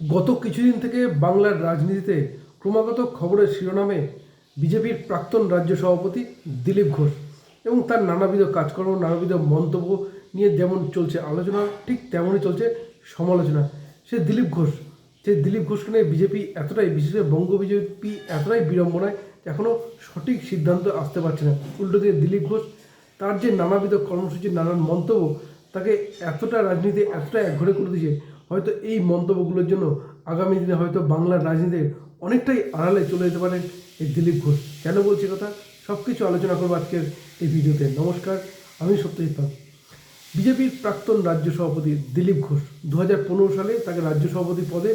গত কিছুদিন থেকে বাংলার রাজনীতিতে ক্রমাগত খবরের শিরোনামে বিজেপির প্রাক্তন রাজ্য সভাপতি দিলীপ ঘোষ এবং তার নানাবিধ কাজকর্ম, নানাবিধ মন্তব্য নিয়ে যেমন চলছে আলোচনা, ঠিক তেমনই চলছে সমালোচনা। সে দিলীপ ঘোষ সে দিলীপ ঘোষকে নিয়ে বিজেপি এতটাই, বিশেষ করে বঙ্গ বিজেপি এতটাই বিড়ম্বনায় এখনও সঠিক সিদ্ধান্ত আসতে পারছে না। উল্টো দিকে দিলীপ ঘোষ, তার যে নানাবিধ কর্মসূচির নানান মন্তব্য, তাকে এতটা রাজনীতি এতটা একঘরে করে দিয়েছে। হয়তো এই মন্তব্যগুলোর জন্য আগামী দিনে হয়তো বাংলার রাজনীতির অনেকটাই আড়ালে চলে যেতে পারেন এই দিলীপ ঘোষ। কেন বলছি কথা? সব কিছু আলোচনা করব আজকের এই ভিডিওতে। নমস্কার, আমি সত্যজিৎ পাল। বিজেপির প্রাক্তন রাজ্য সভাপতি দিলীপ ঘোষ দু হাজার পনেরো সালে তাকে রাজ্য সভাপতি পদে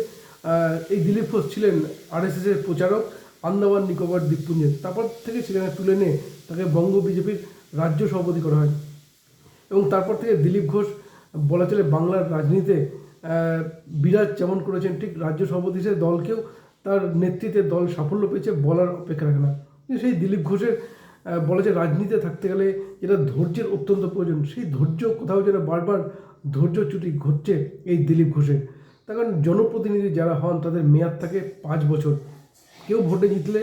এই দিলীপ ঘোষ ছিলেন আরএসএসের প্রচারক, আন্দামান নিকোবর দ্বীপপুঞ্জের। তারপর থেকে সেখানে তুলে নিয়ে তাকে বঙ্গ বিজেপির রাজ্য সভাপতি করা হয়। এবং তারপর থেকে দিলীপ ঘোষ বলা চলে বাংলার রাজনীতিতে বিরাজ যেমন করেছেন, ঠিক রাজ্য সভাপতি হিসেবে দলকেও তার নেতৃত্বে দল সাফল্য পেয়েছে বলার অপেক্ষা রাখে না। সেই দিলীপ ঘোষের বলা যায় রাজনীতিতে থাকতে গেলে যেটা ধৈর্যের অত্যন্ত প্রয়োজন, সেই ধৈর্য কোথাও যেন বারবার ধৈর্যচ্যুতি ঘটছে এই দিলীপ ঘোষের। তার কারণ জনপ্রতিনিধি যারা হন, তাদের মেয়াদ থাকে পাঁচ বছর। কেউ ভোটে জিতলে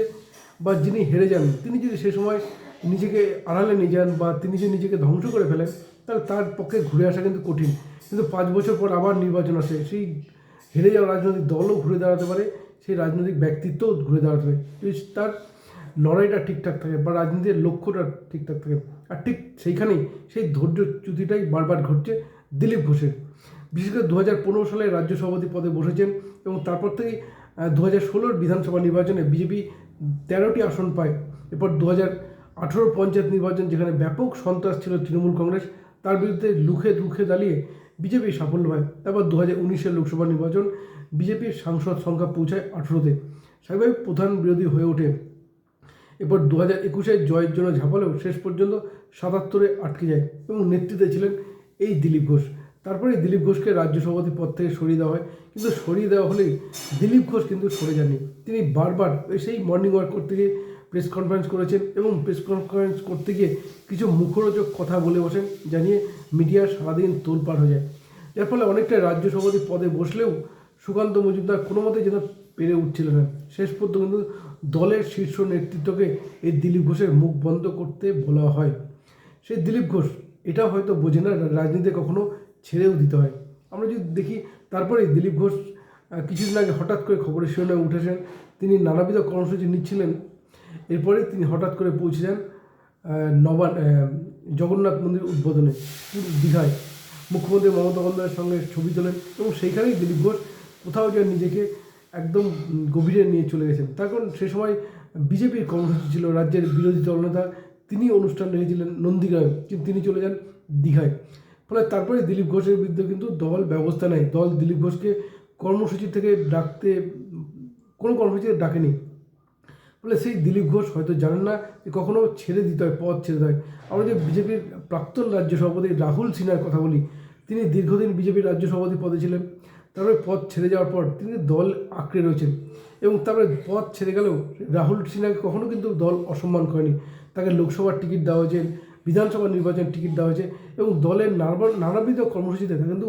বা যিনি হেরে যান, তিনি যদি সে সময় নিজেকে আড়ালে নিয়ে যান বা তিনি যদি নিজেকে ধ্বংস করে ফেলেন তাহলে তার পক্ষে ঘুরে আসা কিন্তু কঠিন। কিন্তু পাঁচ বছর পর আবার নির্বাচন আসে। সেই হেরে যাওয়া রাজনৈতিক দলও ঘুরে দাঁড়াতে পারে, সেই রাজনৈতিক ব্যক্তিত্বও ঘুরে দাঁড়াতে পারে। যদি তার লড়াইটা ঠিকঠাক থাকে বা রাজনীতির লক্ষ্যটা ঠিকঠাক থাকে, আর ঠিক সেইখানেই সেই ধৈর্যচ্যুতিটাই বারবার ঘটছে দিলীপ ঘোষের। বিশেষ করে দু হাজার পনেরো সালে রাজ্য সভাপতি পদে বসেছেন এবং তারপর থেকেই দু হাজার ষোলোর বিধানসভা নির্বাচনে বিজেপি তেরোটি আসন পায়। এরপর দু হাজার আঠেরো পঞ্চায়েত নির্বাচন যেখানে ব্যাপক সন্ত্রাস ছিল তৃণমূল কংগ্রেস তার বিরুদ্ধে লুখে রুখে দাঁড়িয়ে বিজেপি সাফল্য হয় তারপর দু হাজার উনিশের লোকসভা নির্বাচন বিজেপির সাংসদ সংখ্যা পৌঁছায় আঠেরোতে। স্বাভাবিক প্রধান বিরোধী হয়ে ওঠে। এরপর দু হাজার একুশে জয়ের জন্য ঝাঁপালেও শেষ পর্যন্ত সাতাত্তরে আটকে যায় এবং নেতৃত্বে ছিলেন এই দিলীপ ঘোষ। তারপরে দিলীপ ঘোষকে রাজ্য সভাপতি পদ থেকে সরিয়ে দেওয়া হয়। কিন্তু সরিয়ে দেওয়া হলেই দিলীপ ঘোষ কিন্তু সরে যাননি। তিনি বারবার সেই মর্নিং ওয়াক করতে গিয়ে প্রেস কনফারেন্স করেছেন এবং প্রেস কনফারেন্স করতে গিয়ে কিছু মুখরোচক কথা বলে বসেন জানিয়ে মিডিয়া সারাদিন তোলপাড় হয়ে যায়। যার ফলে অনেকটা রাজ্য সভাপতি পদে বসলেও সুকান্ত মজুমদার কোনো মতে যেন পেরে উঠছিল না। শেষ পর্যন্ত দলের শীর্ষ নেতৃত্বকে এই দিলীপ ঘোষের মুখ বন্ধ করতে বলা হয়। সেই দিলীপ ঘোষ, এটা হয়তো বোঝে না রাজনীতিতে কখনো ছেড়েও দিতে হয়। আমরা যদি দেখি তারপরে দিলীপ ঘোষ কিছুদিন আগে হঠাৎ করে খবরের শিরোনামে উঠেছেন। তিনি নানাবিধ কর্মসূচি নিচ্ছিলেন। এরপরে তিনি হঠাৎ করে পৌঁছে যান নবান জগন্নাথ মন্দির উদ্বোধনে দীঘায়। মুখ্যমন্ত্রী মমতা বন্দ্যোপাধ্যায়ের সঙ্গে ছবি তোলেন এবং সেইখানেই দিলীপ ঘোষ কোথাও যেন নিজেকে একদম গভীরে নিয়ে চলে গেছেন। তার কারণ সে সময় বিজেপির কর্মসূচি ছিল রাজ্যের বিরোধী দলনেতা, তিনি অনুষ্ঠান রেখেছিলেন নন্দীগ্রামে, কিন্তু তিনি চলে যান দীঘায়। ফলে তারপরে দিলীপ ঘোষের বিরুদ্ধে কিন্তু দল ব্যবস্থা নেয়। দল দিলীপ ঘোষকে কর্মসূচি থেকে ডাকতে, কোনো কর্মসূচিতে ডাকেনি। ফলে সেই দিলীপ ঘোষ হয়তো জানেন না যে কখনো ছেড়ে দিতে হয়, পথ ছেড়ে দিতে হয়। আমরা যে বিজেপির প্রাক্তন রাজ্য সভাপতি রাহুল সিনহার কথা বলি, তিনি দীর্ঘদিন বিজেপির রাজ্য সভাপতি পদে ছিলেন। তারপরে পদ ছেড়ে যাওয়ার পর তিনি দল আঁকড়ে রয়েছেন এবং তারপরে পদ ছেড়ে গেলেও রাহুল সিনহাকে কখনো কিন্তু দল অসম্মান করেনি। তাকে লোকসভার টিকিট দেওয়া হয়েছে, বিধানসভা নির্বাচনের টিকিট দেওয়া হয়েছে এবং দলের নানা, নানাবিধ কর্মসূচিতে কিন্তু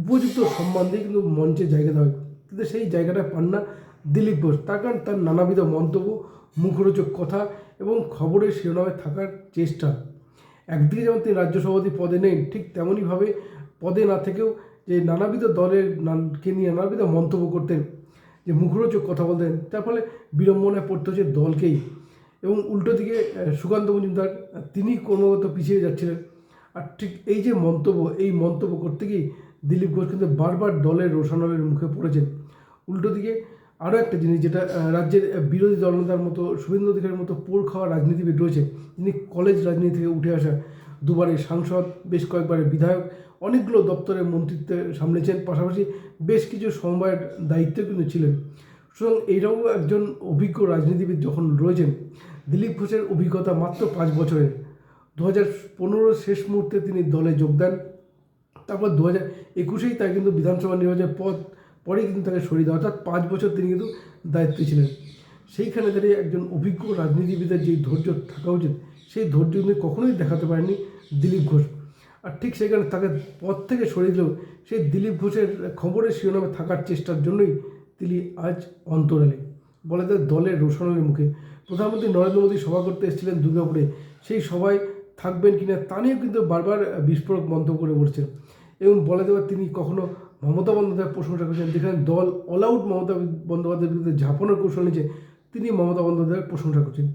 উপযুক্ত সম্মান দিয়ে কিন্তু মঞ্চে জায়গা দেওয়া হয়। কিন্তু সেই জায়গাটা পান না। দিলীপ ঘোষ তার কারণ তার নানাবিধ মন্তব্য, মুখরোচক কথা এবং খবরের শিরোনামে থাকার চেষ্টা। একদিকে যেমন তিনি রাজ্য সভাপতি পদে নেন ঠিক তেমনইভাবে পদে না থেকেও যে নানাবিধ দলের কে নিয়ে নানাবিধ মন্তব্য করতেন, যে মুখরোচক কথা বলতেন, তার ফলে বিড়ম্বনায় পড়তে হচ্ছে দলকেই। এবং উল্টো দিকে সুকান্ত মজুমদার তিনি ক্রমাগত পিছিয়ে যাচ্ছিলেন। আর ঠিক এই যে মন্তব্য, এই মন্তব্য করতে গিয়ে দিলীপ ঘোষ কিন্তু বারবার দলের রোশানলের মুখে পড়েছেন। উল্টো দিকে আরও একটা জিনিস যেটা রাজ্যের বিরোধী দলনেতার মতো, শুভেন্দু অধিকারের মতো পোড় খাওয়া রাজনীতিবিদ রয়েছে তিনি কলেজ রাজনীতি থেকে উঠে আসা দুবারের সাংসদ, বেশ কয়েকবারের বিধায়ক, অনেকগুলো দপ্তরের মন্ত্রিত্বে সামলেছেন, পাশাপাশি বেশ কিছু সমবায়ের দায়িত্বে কিন্তু ছিলেন। সুতরাং এইরকম একজন অভিজ্ঞ রাজনীতিবিদ যখন রয়েছেন, দিলীপ ঘোষের অভিজ্ঞতা মাত্র পাঁচ বছরের। দু হাজার পনেরো শেষ মুহূর্তে তিনি দলে যোগ দেন, তারপর দু হাজার একুশেই তাই কিন্তু বিধানসভা নির্বাচনের পদ পরেই কিন্তু তাকে সরিয়ে দেওয়া। অর্থাৎ পাঁচ বছর তিনি কিন্তু দায়িত্বে ছিলেন। সেইখানে দাঁড়িয়ে একজন অভিজ্ঞ রাজনীতিবিদের যে ধৈর্য থাকা উচিত, সেই ধৈর্য তিনি কখনোই দেখাতে পারেননি দিলীপ ঘোষ। আর ঠিক সেখানে তাকে পদ থেকে সরিয়ে দিলেও সেই দিলীপ ঘোষের খবরের শিরোনামে থাকার চেষ্টার জন্যই তিনি আজ অন্তরালে। বলা যায় দলের রোশনের মুখে। প্রধানমন্ত্রী নরেন্দ্র মোদী সভা করতে এসেছিলেন দুর্গাপুরে। সেই সভায় থাকবেন কিনা তা নিয়েও কিন্তু বারবার বিস্ফোরক মন্তব্য করে বলছেন। এবং বলা যাবে তিনি কখনো মমতা বন্দ্যোপাধ্যায়ের প্রশংসা করেছেন। যেখানে দল অল আউট মমতা বন্দ্যোপাধ্যায়ের বিরুদ্ধে ঝাঁপানোর কৌশল নিয়েছে, তিনি মমতা বন্দ্যোপাধ্যায়ের প্রশংসা করছেন।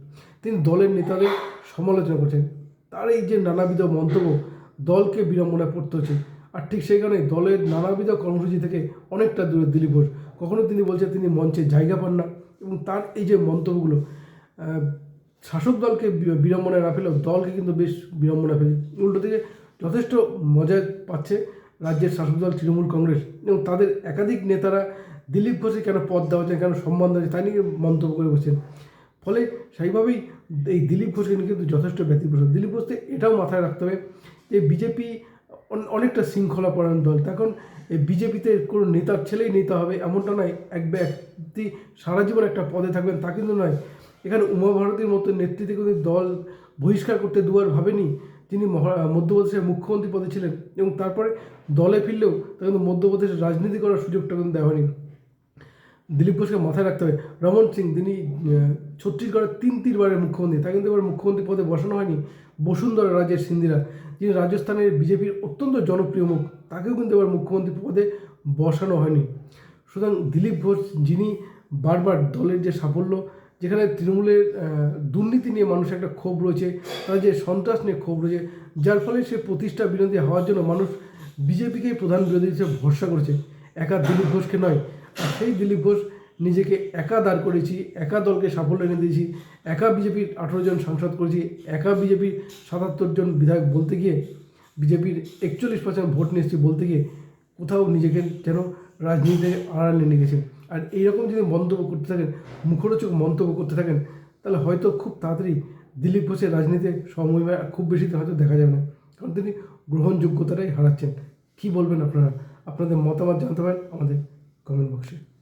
তিনি দলের নেতাদের সমালোচনা করছেন। তার এই যে নানাবিধ মন্তব্য দলকে বিড়ম্বনায় পড়তে হচ্ছে, আর ঠিক সেই কারণে দলের নানাবিধ কর্মসূচি থেকে অনেকটা দূরে দিলীপ ঘোষ। কখনো তিনি বলছেন তিনি মঞ্চে জায়গা পান না, এবং তার এই যে মন্তব্যগুলো শাসক দলকে বিড়ম্বনায় না ফেলেও দলকে কিন্তু বেশ বিড়ম্বনা ফেলে উল্টো থেকে যথেষ্ট মজা পাচ্ছে। রাজ্যের শাসক দল, তৃণমূল কংগ্রেস এবং তাদের একাধিক নেতারা দিলীপ ঘোষে কেন পদ দেওয়া হচ্ছে, কেন সম্মান দেওয়া হচ্ছে তাই নিয়ে মন্তব্য করে বসছেন। ফলে সেইভাবেই এই দিলীপ ঘোষকে নিয়ে কিন্তু যথেষ্ট ব্যতিপ্রসব দিলীপ ঘোষকে এটাও মাথায় রাখতে হবে যে বিজেপি অনেকটা শৃঙ্খলা পরায়ণ দল তখন এই বিজেপিতে কোনো নেতার ছেলেই নেতা হবে এমনটা নয়, এক ব্যক্তি সারা জীবন একটা পদে থাকবেন, তা কিন্তু নয়। এখানে উমা ভারতীর মতো নেতৃত্বে কিন্তু দল বহিষ্কার করতে দুবার ভাবেনি। তিনি মধ্যপ্রদেশের মুখ্যমন্ত্রী পদে ছিলেন এবং তারপরে দলে ফিরলেও তা কিন্তু মধ্যপ্রদেশের রাজনীতি করার সুযোগটা কিন্তু দেওয়া হয়নি। দিলীপ ঘোষকে মাথায় রাখতে হবে, রমন সিং তিনি ছত্তিশগড়ের তিন তিনবারের মুখ্যমন্ত্রী, তাকে কিন্তু এবার মুখ্যমন্ত্রী পদে বসানো হয়নি, বসুন্ধরা রাজের সিন্দিরা যিনি রাজস্থানের বিজেপির অত্যন্ত জনপ্রিয় মুখ, তাকেও কিন্তু এবার মুখ্যমন্ত্রী পদে বসানো হয়নি। সুতরাং দিলীপ ঘোষ যিনি বারবার দলের যে সাফল্য যেখানে তৃণমূলের দুর্নীতি নিয়ে মানুষের একটা ক্ষোভ রয়েছে, তার যে সন্ত্রাস নিয়ে ক্ষোভ রয়েছে, যার ফলে সে প্রতিষ্ঠা বিরোধী হওয়ার জন্য মানুষ বিজেপিকেই প্রধান বিরোধী হিসেবে ভরসা করেছে। একা দিলীপ ঘোষকে নয়, আর সেই দিলীপ ঘোষ নিজেকে একা দাঁড় করেছি একা দলকে সাফল্য এনে দিয়েছি, একা বিজেপির আঠেরো জন সাংসদ করেছি, একা বিজেপির সাতাত্তর জন বিধায়ক বলতে গিয়ে, বিজেপির একচল্লিশ পার্সেন্ট ভোট নিয়েছি বলতে গিয়ে, কোথাও নিজেকে যেন রাজনীতিতে আড়ালে নিয়ে গেছেন আর এইরকম যদি মন্তব্য করতে থাকেন, মুখরোচক মন্তব্য করতে থাকেন, তাহলে হয়তো খুব তাড়াতাড়ি দিলীপ ঘোষের রাজনীতিতে সময় খুব বেশি হয়তো দেখা যাবে না। কারণ তিনি গ্রহণযোগ্যতাটাই হারাচ্ছেন। কী বলবেন আপনারা? আপনাদের মতামত জানতে পারেন আমাদের কমেন্ট বক্সে